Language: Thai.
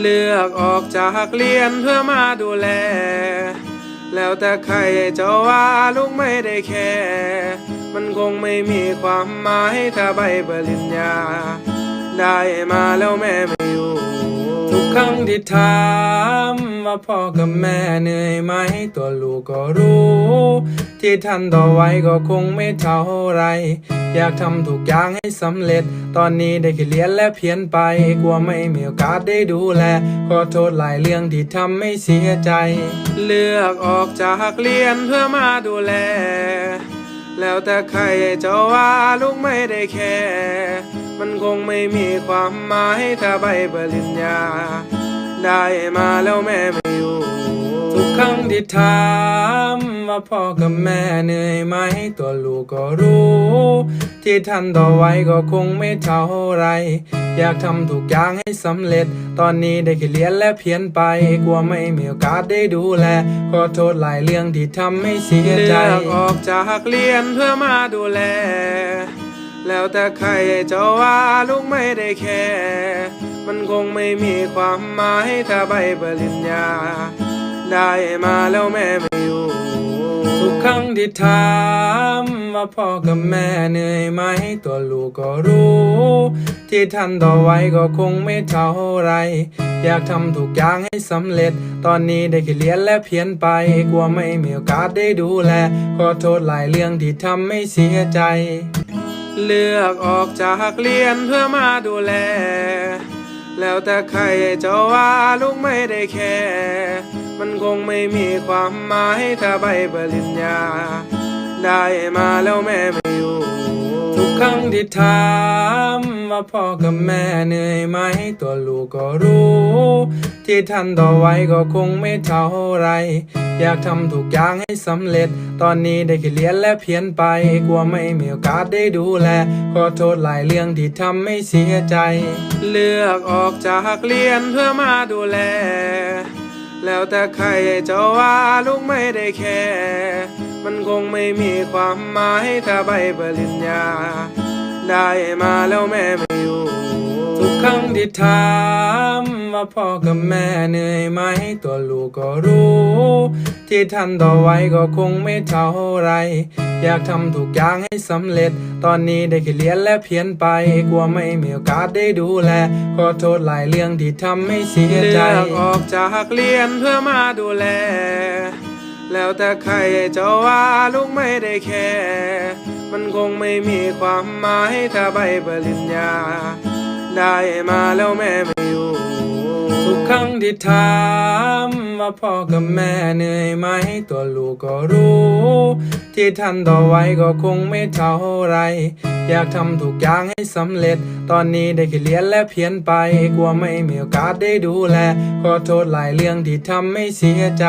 เลือกออกจากเรียนเพื่อมาดูแล แล้วแต่ใครจะว่าลูกไม่ได้แค่ มันคงไม่มีความหมายถ้าใบปริญญา ได้มาแล้วแม่ไม่อยู่ ทุกครั้งที่ถาม ว่าพ่อกับแม่เหนื่อยไหมตัวลูกก็รู้ ที่ท่านต่อไว้ก็คงไม่เท่าไร อยากทำทุกอย่างให้สำเร็จ ตอนนี้ได้แค่เรียนและเพียนไป กลัวไม่มีโอกาสได้ดูแล ขอโทษหลายเรื่องที่ทำให้เสียใจ เลือกออกจากเรียนเพื่อมาดูแล แล้วแต่ใครจะว่าลูกไม่ได้แค่มันคงไม่มีความหมายถ้าใบปริญญา ได้มาแล้วแม่ไม่อยู่ ทุกครั้งที่ถามว่าพ่อกับแม่เหนื่อยไหมตัวลูกก็รู้ ที่ท่านต่อไว้ก็คงไม่เท่าไร อยากทำทุกอย่างให้สำเร็จ ตอนนี้ได้แค่เรียนและเพียนไป กลัวไม่มีโอกาสได้ดูแล ขอโทษหลายเรื่องที่ทำให้เสียใจเลือกออกจากเรียนเพื่อมาดูแล แล้วแต่ใครจะว่าลูกไม่ได้แค่ มันคงไม่มีความหมายถ้าใบปริญญา ได้มาแล้วแม่ไม่อยู่ ทุกครั้งที่ถามว่าพ่อกับแม่เหนื่อยไหม ตัวลูกก็รู้ ที่ท่านต่อไว้ก็คงไม่เท่าไร อยากทำทุกอย่างให้สำเร็จ ตอนนี้ได้แค่เรียนและเพียนไป กลัวไม่มีโอกาสได้ดูแล ขอโทษหลายเรื่องที่ทำให้เสียใจเลือกออกจากเรียนเพื่อมาดูแล แล้วแต่ใครจะว่าลูกไม่ได้แค่ มันคงไม่มีความหมายถ้าใบปริญญา ได้มาแล้วแม่ไม่อยู่ ทุกครั้งที่ถาม ว่าพ่อกับแม่เหนื่อยไหมตัวลูกก็รู้ ที่ท่านต่อไว้ก็คงไม่เท่าไร อยากทำทุกอย่างให้สำเร็จ ตอนนี้ได้แค่เรียนและเพียนไป กลัวไม่มีโอกาสได้ดูแล ขอโทษหลายเรื่องที่ทำให้เสียใจ เลือกออกจากเรียนเพื่อมาดูแล แล้วแต่ใครจะว่าลูกไม่ได้แค่มันคงไม่มีความหมายถ้าใบปริญญา ได้มาแล้วแม่ไม่อยู่ ทุกครั้งที่ถามว่าพ่อกับแม่เหนื่อยไหม ตัวลูกก็รู้ ที่ท่านต่อไว้ก็คงไม่เท่าไร อยากทำทุกอย่างให้สำเร็จ ตอนนี้ได้แค่เรียนและเพียนไป กลัวไม่มีโอกาสได้ดูแล ขอโทษหลายเรื่องที่ทำให้เสียใจเลือกออกจากเรียนเพื่อมาดูแลแล้วแต่ใครจะว่าลูกไม่ได้แค่ มันคงไม่มีความหมายถ้าใบปริญญา ได้มาแล้วแม่ไม่อยู่ ทุกครั้งที่ถามว่าพ่อกับแม่เหนื่อยไหม ตัวลูกก็รู้ ที่ท่านต่อไว้ก็คงไม่เท่าไร อยากทำทุกอย่างให้สำเร็จ ตอนนี้ได้แค่เรียนและเพียนไป กลัวไม่มีโอกาสได้ดูแล ขอโทษหลายเรื่องที่ทำให้เสียใจ